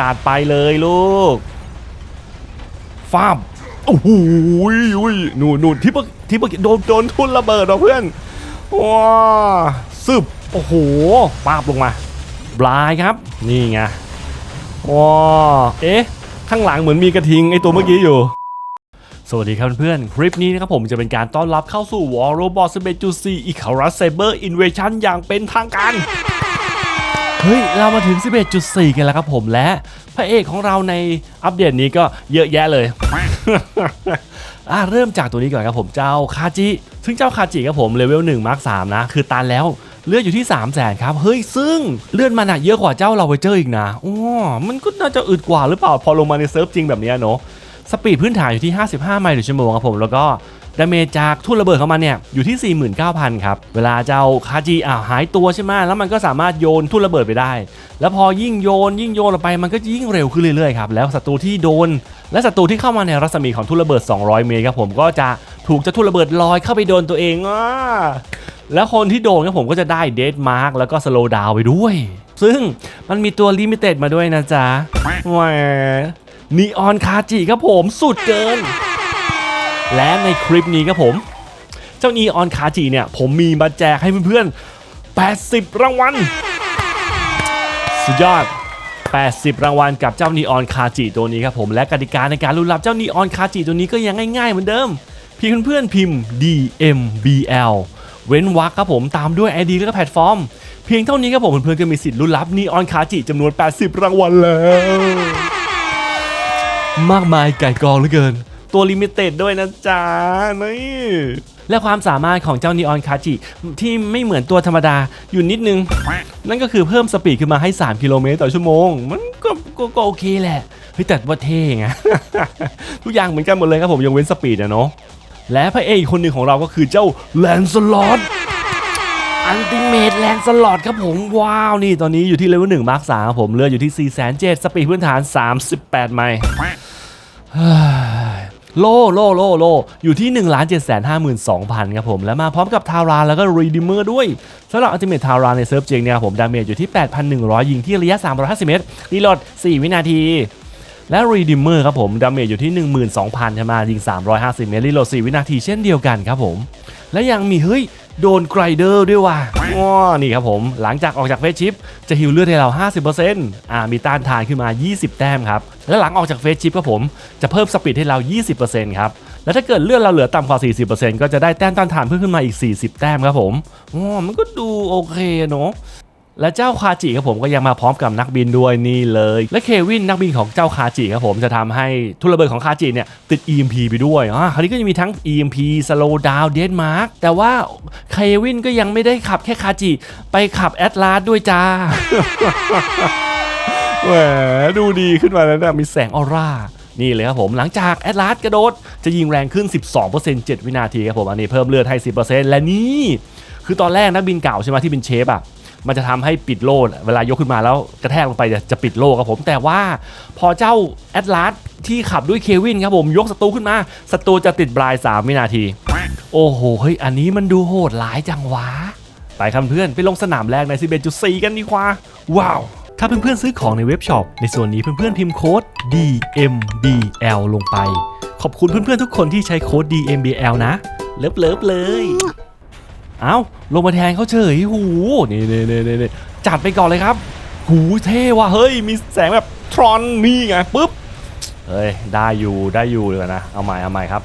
จัดไปเลยลูกฟาบโอ้โหอุ้ยนู่นนู่นที่เมื่อที่เมื่อกี้โดนโดนทุนระเบิดเหรอเพื่อนว้าซึบโอ้โหปาบลงมาบลายครับ นี่ไงว้าเอ๊ะ ข้างหลังเหมือนมีกระทิงไอตัวเมื่อกี้อยู่ สวัสดีครับเพื่อน คลิปนี้นะครับผมจะเป็นการต้อนรับเข้าสู่ War Robot 11.4 i c a r u s Cyber Invasion อย่างเป็นทางการ เฮ้ย เรามาถึง 11.4 กันแล้วครับผมและพระเอกของเราในอัปเดตนี้ก็เยอะแยะเลยอะเริ่มจากตัวนี้ก่อนครับผมเจ้าคาจิซึ่งเจ้าคาจิครับผมเลเวล1มาร์ค3นะ คือตันแล้วเลือดอยู่ที่ 3 0 0แสนครับเฮ้ยซึ่งเลือดมันอะเยอะกว่าเจ้าเราเวเจออีกนะอ๋อมันก็น่าจะอึดกว่าหรือเปล่าพอลงมาในเซิร์ฟจริงแบบนี้เนาะ สปีดพื้นฐานอยู่ที่ 55 ไมล์ต่อชั่วโมงครับผม แล้วก็ดาเมจจากทุ่นระเบิดของมันเนี่ยอยู่ที่ 49,000 ครับ เวลาเจ้าคาจิอ่าหายตัวใช่ไหมแล้วมันก็สามารถโยนทุ่นระเบิดไปได้ แล้วพอยิ่งโยนยิ่งโยนออกไปมันก็ยิ่งเร็วขึ้นเรื่อยๆครับ แล้วศัตรูที่โดน และศัตรูที่เข้ามาในรัศมีของทุ่นระเบิด 200 เมตรครับผมก็จะถูกเจะทุ่นระเบิดลอยเข้าไปโดนตัวเองอ่าแล้วคนที่โดนครับผมก็จะได้เดดมาร์กแล้วก็สโลว์ดาวไปด้วย ซึ่งมันมีตัวลิมิเต็ดมาด้วยนะจ๊ะแหว นีออนคาจิครับผมสุดเกิน และในคลิปนี้ครับผม เจ้านีออนคาจิเนี่ย ผมมีมาแจกให้เพื่อนๆ 80 รางวัล สุดยอด 80 รางวัลกับเจ้านีออนคาจิตัวนี้ครับผมและกติกาในการลุ้นรับเจ้านีออนคาจิตัวนี้ก็ยังง่ายๆเหมือนเดิมเพียงเพื่อนๆพิมพ์ DMBL เว้นวรรคครับผมตามด้วย ID แล้วก็แพลตฟอร์ม เพียงเท่านี้ครับผมเพื่อนๆก็มีสิทธิ์ลุ้นรับนีออนคาจิจำนวน 80 รางวัลแล้ว มากมายไก่กองเหลือเกิน ตัวลิมิเต็ดด้วยนะจ๊ะนี่และความสามารถของเจ้านีออนคาจิที่ไม่เหมือนตัวธรรมดาอยู่นิดนึง นั่นก็คือเพิ่มสปีดขึ้นมาให้ 3 กิโลเมตรต่อชั่วโมง มันก็ก็ก็โอเคแหละเฮ้ยแต่ว่าเท่ไงทุกอย่างเหมือนกันหมดเลยครับผมยกเว้นสปีดอะเนาะและพระเอกอีกคนหนึ่งของเราก็คือเจ้าแลนสลอต อันติเมตแลนสลอดครับผม ว้าว นี่ตอนนี้อยู่ที่เลเวลหนึ่งมาร์คสามครับผม เลือดอยู่ที่ 4 7 0 0สปีดพื้นฐาน 38 ไมล์โลโลโลโลอยู่ที่ 1 7 5 2 0 0 0ครับผม แล้วมาพร้อมกับทาราแล้วก็รีดิเมอร์ด้วยสำหรับอัลติเมททาราในเซิร์ฟเจงเนี่ยครับผมดาเมจอยู่ที่ 8,100 ยิงที่ระยะ 350 เมตรรีโหลด 4 วินาที และ Redeemer ครับผมดาเมจอยู่ที่ 12,000ใช่ไหมยิง 350 เมตรรีโหลด 4 วินาทีเช่นเดียวกันครับผม และยังมีเฮ้ย โดนไกรเดอร์ด้วยว่ะอ๋อนี่ครับผม หลังจากออกจากเฟสชิปจะฮิวเลือดให้เรา 50%อ่ามีต้านทานขึ้นมา 20 แต้มครับ และหลังออกจากเฟสชิปครับผมจะเพิ่มสปีดให้เรา 20%ครับแล้วถ้าเกิดเลือดเราเหลือต่ำกว่า 40%ก็จะได้แต้มต้านทานเพิ่มขึ้นมาอีก 40 แต้มครับผมอ๋อมันก็ดูโอเคเนาะ และเจ้าคาจิครับผมก็ยังมาพร้อมกับนักบินด้วยนี่เลย และเควินนักบินของเจ้าคาจิครับผมจะทำให้ทุนระเบิดของคาจิเนี่ยติด EMP ไปด้วยอ่าคราวนี้ก็จะมีทั้ง EMP Slow Down Dead Mark แต่ว่าเควินก็ยังไม่ได้ขับแค่คาจิ ไปขับแอตลาสด้วยจ้าแหมดูดีขึ้นมาแล้วนะมีแสงออร่านี่เลยครับผมหลังจากแอตลาสกระโดด จะยิงแรงขึ้น 12% 7 วินาทีครับผมอันนี้เพิ่มเลือดให้ 10%และนี่คือตอนแรกนักบินเก่าใช่ไหมที่เป็นเชฟอะ มันจะทำให้ปิดโล่เวลายกขึ้นมาแล้วกระแทกลงไปจะจะปิดโล่ครับผม แต่ว่าพอเจ้าแอตลาสที่ขับด้วยเควินครับผมยกศัตรูขึ้นมาศัตรูจะติดบลาย 3 วินาที โอ้โหเฮ้ยอันนี้มันดูโหดหลายจังวะ ไปครับเพื่อนไปลงสนามแรกใน 11.4 กันดีกว่า ว้าวถ้าเพื่อนๆซื้อของในเว็บช็อป ในส่วนนี้เพื่อนๆพิมพ์โค้ด DMBL ลงไป ขอบคุณเพื่อนๆทุกคนที่ใช้โค้ด DMBL นะ เลิฟเลิฟๆเลย เอ้าลงมาแทนเขาเฉยหูนี่นี่นี่นี่จัดไปก่อนเลยครับ หูเท่ว่ะเฮ้ยมีแสงแบบทรอนนี่ไงปุ๊บเฮ้ยได้อยู่ได้อยู่เลยนะเอาใหม่เอาใหม่ครับ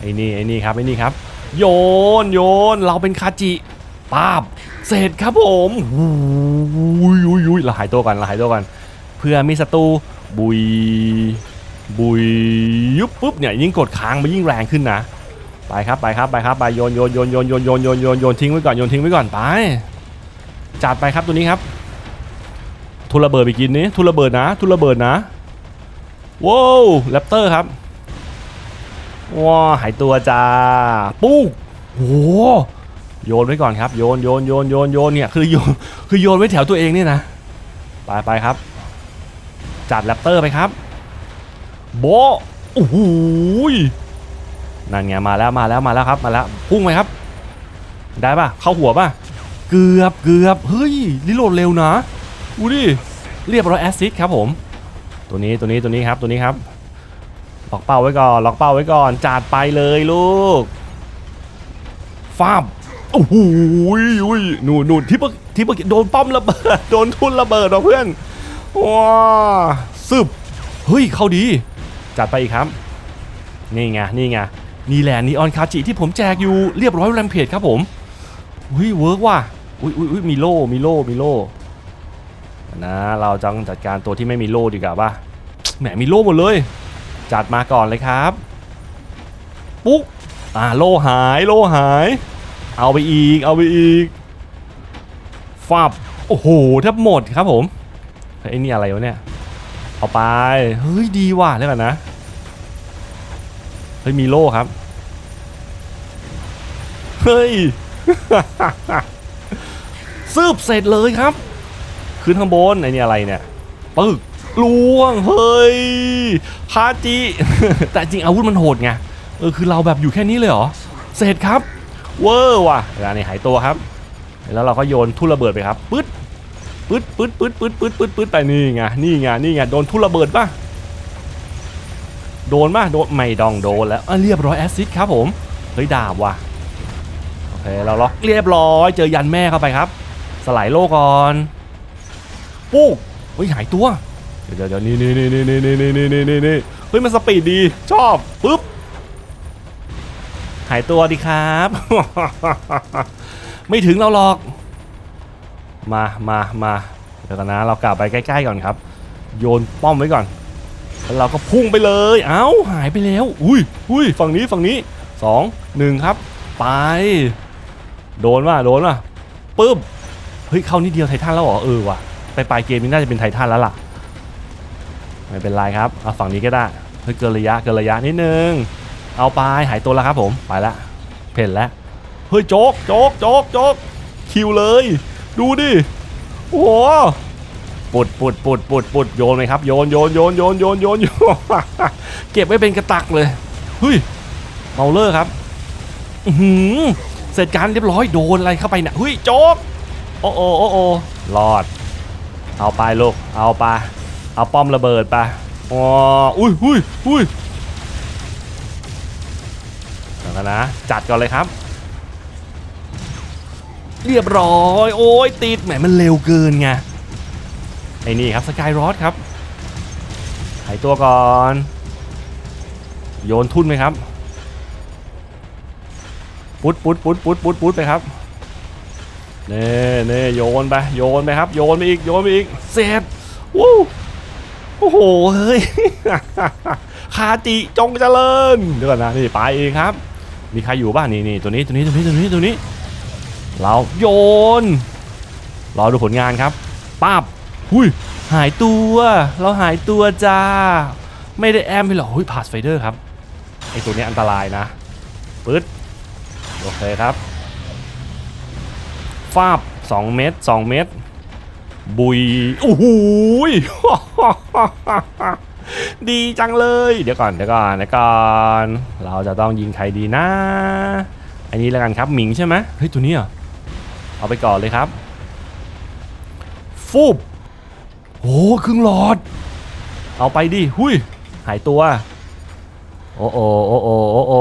ไอ้นี่ไอ้นี่ครับไอ้นี่ครับ โยนโยนเราเป็นคาจิป้าบเสร็จครับผมหูยยุยยุยเราหายตัวก่อนเราหายตัวก่อนเพื่อมีศัตรูบุยบุยยุบปุ๊บเนี่ยยิ่งกดค้างมันยิ่งแรงขึ้นนะ ไปครับไปครับไปครับไปโยนโยนโยนโยนโยนโยนโยนโยนโยนทิ้งไว้ก่อนโยนทิ้งไว้ก่อนไปจัดไปครับตัวนี้ครับ ทุระเบิดไปกินนี้ทุระเบิดนะ ทุระเบิดนะว้าวแรปเตอร์ครับว้าหายตัวจ้าปุ๊กโอ้โยนไว้ก่อนครับโยนโยนโยนโยนโยนเนี่ยคือโยนคือโยนไว้แถวตัวเองเนี่ยนะไปไปครับ จัดแรปเตอร์ไปครับโบโอ้โห นั่นไงมาแล้วมาแล้วมาแล้วครับมาแล้วพุ่งไหมครับ ได้ป่ะเข้าหัวป่ะเกือบเกือบเฮ้ยรีโหลดเร็วนะอูดิเรียบร้อยแอสซิดครับผม ตัวนี้ตัวนี้ตัวนี้ครับตัวนี้ครับล็อกเป้าไว้ก่อนล็อกเป้าไว้ก่อนจัดไปเลยลูกฟาบโอ้โหหนูหนูที่เมื่อที่เมื่อกี้โดนป้อมระเบิดโดนทุนระเบิดเหรอเพื่อนว้าซึบเฮ้ยเข้าดี จัดไปอีกครับ นี่ไงนี่ไง นี่แหละนีออนคาจิที่ผมแจกอยู่เรียบร้อยแรมเพจครับผมอุ้ยเวิร์กว่ะอุ้ยอุ้ยมีโล่มีโล่มีโล่นะเราจังจัดการตัวที่ไม่มีโล่ดีกว่าป่ะแหมมีโล่หมดเลย จัดมาก่อนเลยครับ ปุ๊กอ่าโล่หายโล่หาย เอาไปอีกเอาไปอีกฟับโอ้โหแทบหมดครับผมไอ้นี่อะไรวะเนี่ยเอาไปเฮ้ยดีว่ะแล้วกันนะเฮ้ยมีโล่ครับ ยซืบเสร็จเลยครับ ขึ้นข้างบนไอ้นี่อะไรเนี่ยปึกล่วงเฮ้ยคาจิ แต่จริงอาวุธมันโหดไงเออคือเราแบบอยู่แค่นี้เลยเหรอเสร็จครับ เวอร์ว่ะเวลานี่หายตัวครับ แล้วเราก็โยนทุ่นระเบิดไปครับปึ๊ดปึ๊ดปึ๊ดปึ๊ดปึ๊ดปึ๊ดปึ๊ดปึ๊ดไปนี่ไงนี่ไงนี่ไงโดนทุ่นระเบิดป่ะโดนป่ะโดนไม่ดองโดนแล้วอะเรียบร้อยแอสซิดครับผมเฮ้ยดาบว่ะ เคเราล็อกเรียบร้อย เจอยันแม่เข้าไปครับ สลายโลกก่อนปุ๊กเฮ้ยหายตัว เดี๋ยวเดี๋ยวนี่นี่นี่นี่นี่นี่นี่นี่นี่นี่เฮ้ยมันสปีดดีชอบปึ๊บหายตัวดีครับ ไม่ถึงเราหรอก มามามาเดี๋ยวกันนะเรากลับไปใกล้ ๆ ก่อนครับ โยนป้อมไว้ก่อนแล้วเราก็พุ่งไปเลย เอ้าหายไปแล้ว อุ้ยอุ้ยฝั่งนี้ฝั่งนี้สองหนึ่งครับ ไป โดนว่ะโดนว่ะปึ๊บเฮ้ยเข้านิดเดียวไททันแล้วเหรอเออว่ะไปปลายเกมนี้น่าจะเป็นไททันแล้วล่ะไม่เป็นไรครับเอาฝั่งนี้ก็ได้เฮ้ยเกินระยะเกินระยะนิดนึงเอาไปหายตัวแล้วครับผมไปละเพ่นแล้วเฮ้ยโจ๊กโจ๊กโจ๊กโจ๊กคิวเลย ดูดิโอ้ปุดปุดปุดปุดปุดโยนไหมครับโยนโยนโยนโยนโยนโยนโยนเก็บไว้เป็นกระตักเลยเฮ้ยเมาเลอร์ครับ อือหือ สร็จการเรียบร้อยโดนอะไรเข้าไปเนี่ยเฮ้ยโจ๊กโอ้โอ้โอ้โอรอด เอาไปลูกเอาไปเอาป้อมระเบิดไปอ๋ออุ้ยอุ้ยอุ้ยเดี๋ยวนะจัดก่อนเลยครับ เรียบร้อย โอ้ยติดแหมมันเร็วเกินไงไอ้นี่ครับสกายรอดครับหายตัวก่อน โยนทุ่นไหมครับ ปุ๊ดปุ๊ดปุ๊ดปุ๊ดปุ๊ดปุ๊ดไปครับเน่เน่โยนไปโยนไปครับโยนไปอีกโยนไปอีกเสร็จวู้โอ้โหเฮ้ยคาจิจงเจริญเดี๋ยวก่อนนะนี่ไปเองครับ มีใครอยู่บ้างนี่นี่ตัวนี้ตัวนี้ตัวนี้ตัวนี้ตัวนี้ เราโยนรอดูผลงานครับป้าบหุยหายตัว เราหายตัวจ้า ไม่ได้แอมไปหรอกหุยพาสไฟเดอร์ครับไอตัวนี้อันตรายนะปึ๊ด โอเคครับฟาบ2เมตร2เมตร บุยโอ้โหยดีจังเลย เดี๋ยวก่อนเดี๋ยวก่อนเดี๋ยวก่อนเราจะต้องยิงใครดีนะ อันนี้แล้วกันครับหมิงใช่ไหมเฮ้ยตัวนี้เอเอาไปก่อนเลยครับฟูบโอ้ครึ่งหลอด เอาไปดิ หุยหายตัว โอ้โอโอ้โอโอ้โอ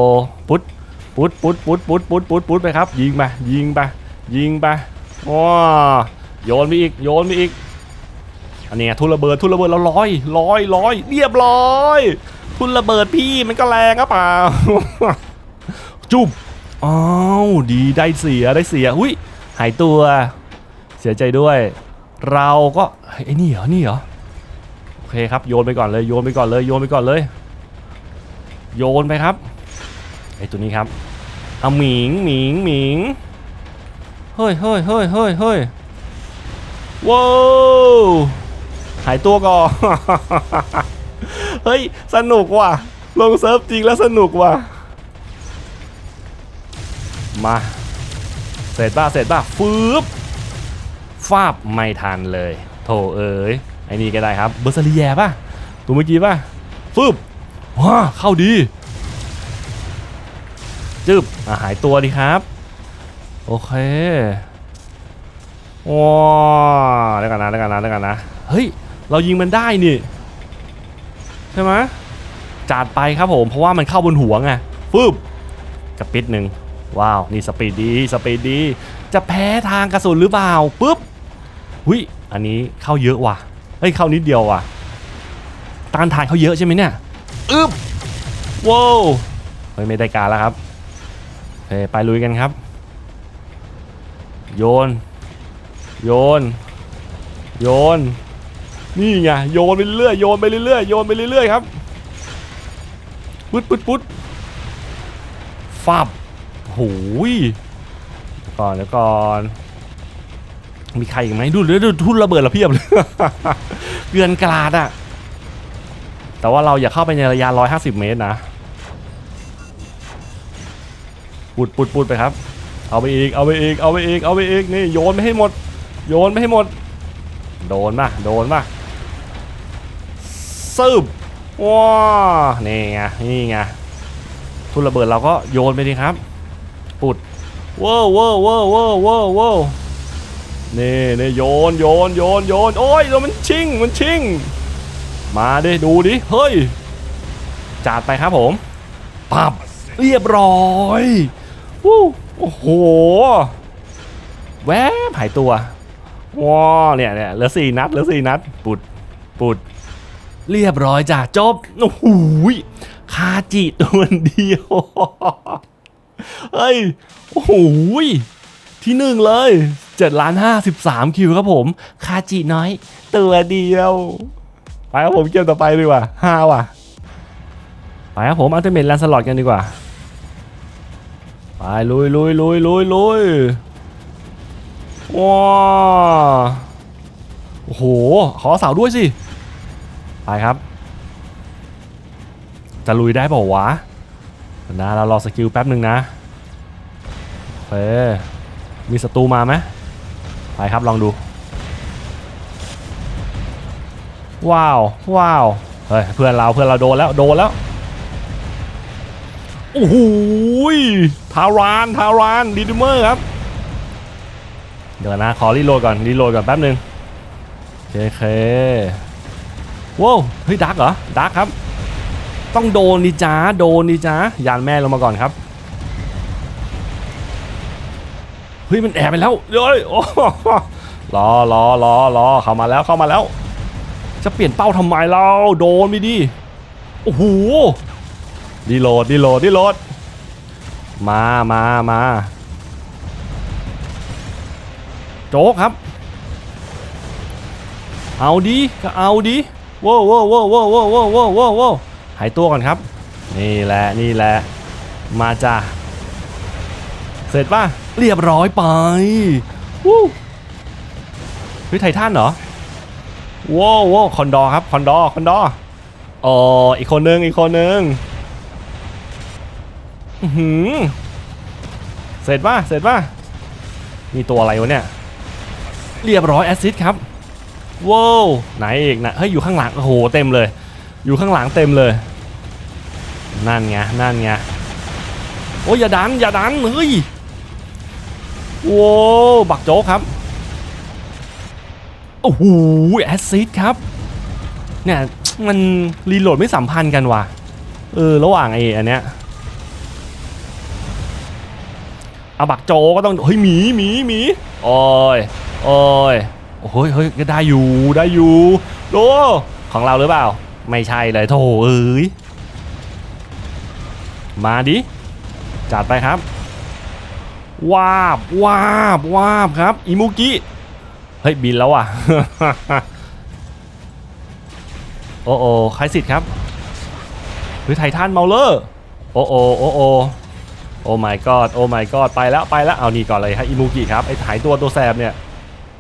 ปุ๊ด ปุ๊ดปุ๊ดปุ๊ดปุ๊ดปุ๊ดปุ๊ดปุ๊ดไปครับ ยิงไปยิงไปยิงไปว้าโยนไปอีกโยนไปอีกอันนี้ทุนระเบิดทุนระเบิดแล้วร้อยร้อยร้อยเรียบร้อย ทุนระเบิดพี่มันก็แรงอะเปล่าจุ๊บอ้าวดีได้เสียได้เสียหุ้ยหายตัว เสียใจด้วย เราก็ไอ้นี่เหรอนี่เหรอโอเคครับโยนไปก่อนเลยโยนไปก่อนเลยโยนไปก่อนเลย โยนไปครับ ไอตัวนี้ครับเอาหมิงหมิงหมิงเฮ้ยเฮ้ยเฮ้ยเฮ้ยเฮ้ยว้าวหายตัวก่อนเฮ้ย สนุกว่ะ ลงเซิร์ฟจริงแล้วสนุกว่ะ มา เสร็จป่ะเสร็จป่ะฟืบฟาบไม่ทันเลย โถเอ้ยไอ้นี่ก็ได้ครับ เบอร์ซาลีแยป่ะ ตัวเมื่อกี้ป่ะฟืบว้าเข้าดี จึบอะหายตัวดีครับ โอเคว้าเดี๋ยวกันนะเดี๋ยวกันนะเดี๋ยวกันนะ เฮ้ย เรายิงมันได้นี่ ใช่ไหมจัดไปครับผม เพราะว่ามันเข้าบนหัวไงฟืบกระปิดหนึ่งว้าว นี่สปีดดี สปีดดี จะแพ้ทางกระสุนหรือเปล่าปุ๊บหุยอันนี้เข้าเยอะว่ะ เฮ้ย เข้านิดเดียวว่ะ ต้านทานเขาเยอะใช่ไหมเนี่ย อึบว้าวเฮ้ย ไม่ได้การแล้วครับ เคไปลุยกันครับ โยน โยน โยน นี่ไงโยนไปเรื่อยโยนไปเรื่อยโยนไปเรื่อยครับปุ๊ดปุ๊ดปุ๊ดฟับหูยก่อนเดี๋ยวก่อน มีใครอีกไหมดูดูดูทุ่นระเบิดละเพียบเลยเกลือนกลาดอะแต่ว่าเราอย่าเข้าไปในระยะ 150 เมตรนะ ปุดปุดปุดไปครับ เอาไปอีก เอาไปอีก เอาไปอีก เอาไปอีก นี่โยนไม่ให้หมด โยนไม่ให้หมด โดนป่ะโดนป่ะซึบว้านี่ไง นี่ไง ทุนระเบิดเราก็โยนไปดีครับ ปุดว้าวว้าวว้าวว้าวว้าวว้าวนี่นี่โยนโยนโยนโยนโอ้ยแล้วมันชิงมันชิง มาดิดูดิ เฮ้ยจัดไปครับผมปับเรียบร้อย วู้โอ้โห แวบหายตัวว้าเนี่ยเนี่ยเหลือสี่นัดเหลือสี่นัด ปุด ปุด เรียบร้อยจ้ะ จบ โอ้โหคาจิตัวเดียว เฮ้ย โอ้โหที่หนึ่งเลย7ล้านห้าสิบสามคิวครับผม คาจิน้อย ตัวเดียว ไปครับผมเกมต่อไปดีกว่าห้าว่ะ ไปครับผมอัลเทอร์เมทแลนสลอตกันดีกว่า ไปลุยลุยลุยลุยลุยว้าโอ้โห ขอเสาด้วยสิ ไปครับ จะลุยได้เปล่าวะนะเรารอสกิลแป๊บหนึ่งนะโอเคมีศัตรูมาไหมไปครับลองดู ว้าว ว้าว เฮ้ย เพื่อนเราเพื่อนเราโดนแล้ว โดนแล้ว โอ้โหารานทารานดีดิเมอร์ครับ เดี๋ยวนะขอรีโหลดก่อนรีโหลดก่อนแป๊บหนึ่งโอเคโอเคว้าวเฮ้ยดักเหรอดักครับ ต้องโดนดิจ้าโดนดิจ้ายานแม่ลงมาก่อนครับเฮ้ยมันแอบไปแล้วเฮ้ยโอ้รอรอรอรอเข้ามาแล้วเข้ามาแล้ว จะเปลี่ยนเป้าทำไมเราโดนไปดิโอ้โหดีโหลดดีโหลดดีโหลด มามามาโจ๊กครับ เอาดีก็เอาดีว้าวว้าวว้าวว้าวว้าวว้าวว้าวว้าวว้าวหายตัวก่อนครับ นี่แหละนี่แหละ มาจ้าเสร็จป่ะ เรียบร้อยไปวู้เฮ้ยไททันเหรอว้าวว้าวคอนดอครับ คอนดอคอนดออ๋ออีกคนนึงอีกคนนึง หือเสร็จป่ะเสร็จป่ะมีตัวอะไรวะเนี่ย เรียบร้อยแอซซิดครับว้าวไหนอีกนะเฮ้ยอยู่ข้างหลังโอ้โหเต็มเลย อยู่ข้างหลังเต็มเลย นั่นไงนั่นไงโอ้ยอย่าดันอย่าดันเฮ้ยว้าวบักโจ๊กครับโอ้โหแอซซิดครับเนี่ยมันรีโหลดไม่สัมพันธ์กันว่ะเออระหว่างไอ้อันเนี้ย อาบักโจก็ต้องเฮ้ยหมีหมีหมีโอ้ยโอ้ยโอ้ยเฮ้ยก็ได้อยู่ได้อยู่โดของเราหรือเปล่า ไม่ใช่เลยโถเอ้ยมาดิจัดไปครับวาบวาบวาบครับอิมุกิเฮ้ยบินแล้วอะโอ้โอใครสิทธิ์ครับเฮ้ยไททันเมาเลอร์โอ้โอโอ้โอ โอ้ my god โอ้ my god ไปแล้วไปแล้วเอานี่ก่อนเลยฮะอิมุกิครับไอ้ถ่ายตัวตัวแสบเนี่ย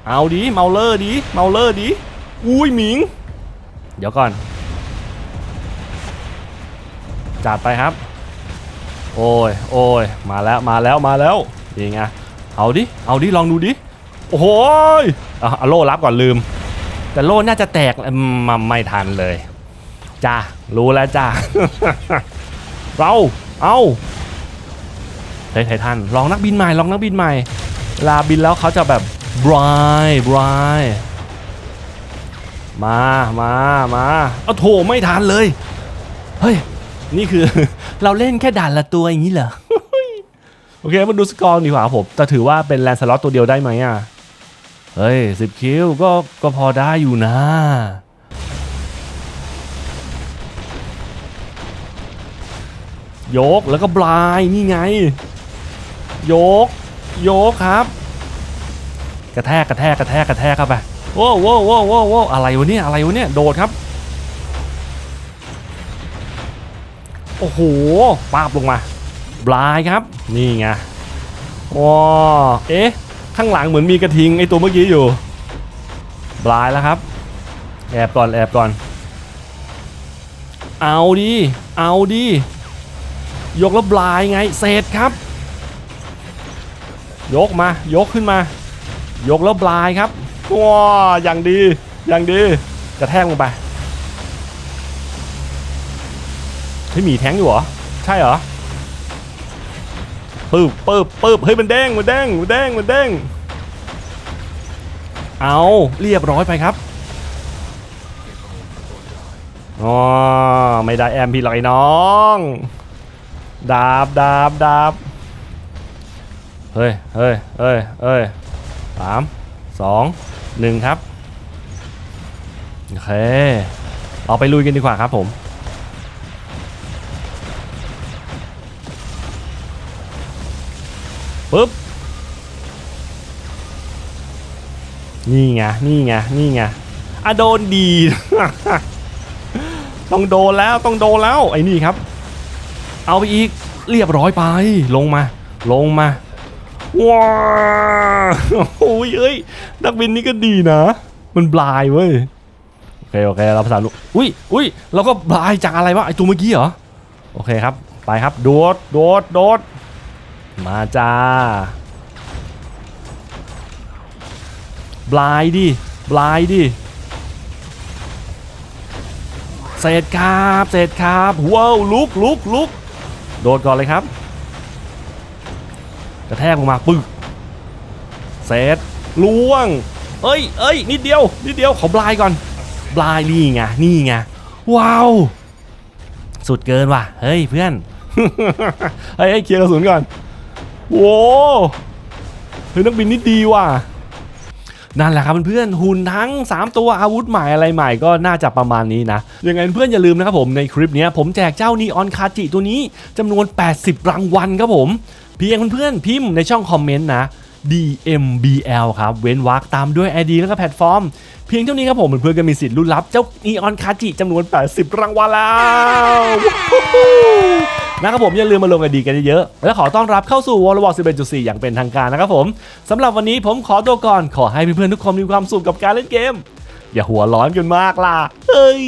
เอาดิเมาเลอร์ดิเมาเลอร์ดิอุ้ยหมิง เดี๋ยวก่อนจัดไปครับ โอ้ยโอ้ยมาแล้วมาแล้วมาแล้วนี่ไงเอาดิเอาดิลองดูดิโอ้โหยอะเอาโล่รับก่อนลืม แต่โล่น่าจะแตกมมาไม่ทันเลยจ้ารู้แล้วจ้าเราเอา เฮ้ไททันลองนักบินใหม่ลองนักบินใหม่ ลาบินแล้วเขาจะแบบบรายบรายมามามาเอาโถไม่ทันเลย เฮ้ย นี่คือ เราเล่นแค่ด่านละตัวอย่างนี้เหรอ โอเคมาดูสกอร์ดีกว่าผมแต่ถือว่าเป็นแลนสล็อตตัวเดียวได้ไหมอะ เฮ้ยสิบคิวก็ก็พอได้อยู่นะยกแล้วก็บลายนี่ไง โยก โยกครับ กระแทกกระแทกกระแทกกระแทกเข้าไปโว้วโว้วโว้วโว้วโว้อะไรวะเนี่ยอะไรวะเนี่ยโดดครับ โอ้โหปาบลงมาบลายครับ นี่ไงว้าเอ๊ะ ข้างหลังเหมือนมีกระทิงไอตัวเมื่อกี้อยู่บลายแล้วครับ แอบก่อนแอบก่อน เอาดิเอาดิยกแล้วบลายไงเศษครับ ยกมายกขึ้นมา ยกแล้วบลายครับว้าอย่างดีอย่างดีกระแทกลงไปเฮ้ยหมีแทงอยู่เหรอใช่เหรอปึ๊บปึ๊บปึ๊บเฮ้ยมันเด้งมันเด้งมันเด้งมันเด้งเอาเรียบร้อยไปครับอ๋อไม่ได้แอมพี่หรอกไอ้น้อง ดาบดาบดาบ เฮ้ยเฮ้ยเฮ้ยเฮ้ยสามสองหนึ่งครับ โอเคเอาไปลุยกันดีกว่าครับผม ปึ๊บ นี่ไง นี่ไง นี่ไงอะโดนดี ต้องโดนแล้ว ต้องโดนแล้ว ไอ้นี่ครับ เอาไปอีก เรียบร้อยไป ลงมา ลงมา ว้าวโอ้ยเอ้ยนักบินนี่ก็ดีนะ มันบลายเว้ย โอเค โอเค เราภาษาลูก อุ้ยอุ้ยเราก็บลายจากอะไรวะ ไอตัวเมื่อกี้เหรอ โอเคครับ ไปครับ โดด โดด โดด มาจ้า บลายดิ บลายดิเศษครับเศษครับว้าวลุกลุกลุกโดดก่อนเลยครับ กระแทกลงมาปึ๊กเศษล่วง เอ้ยเอ้ยนิดเดียว นิดเดียวขอบลายก่อนบลายนี่ไง นี่ไง ว้าว สุดเกินว่ะ เฮ้ยเพื่อน เฮ้ยเฮ้เคลียร์กระสุนก่อน โว้เฮ้ยนักบินนี่ดีว่ะนั่นแหละครับเพื่อนๆหุ่นทั้ง 3 ตัวอาวุธใหม่อะไรใหม่ก็น่าจะประมาณนี้นะยังไงเพื่อนอย่าลืมนะครับผมในคลิปนี้ผมแจกเจ้านีออนคาจิตัวนี้จำนวน 80 รางวัลครับผม เพียงเพื่อนๆพิมพ์ในช่องคอมเมนต์นะ DMBL ครับ เว้นวรรคตามด้วย ID แล้วก็แพลตฟอร์ม เพียงเท่านี้ครับผมเพื่อนๆก็มีสิทธิ์ลุ้นรับเจ้านีออนคาจิจำนวน 80 รางวัลแล้วนะครับผมอย่าลืมมาลงกันดีกันเยอะๆและขอต้อนรับเข้าสู่ World of War 11.4 อย่างเป็นทางการนะครับผมสำหรับวันนี้ผมขอตัวก่อนขอให้เพื่อนๆทุกคนมีความสุขกับการเล่นเกม อย่าหัวร้อนกันมากล่ะเฮ้ย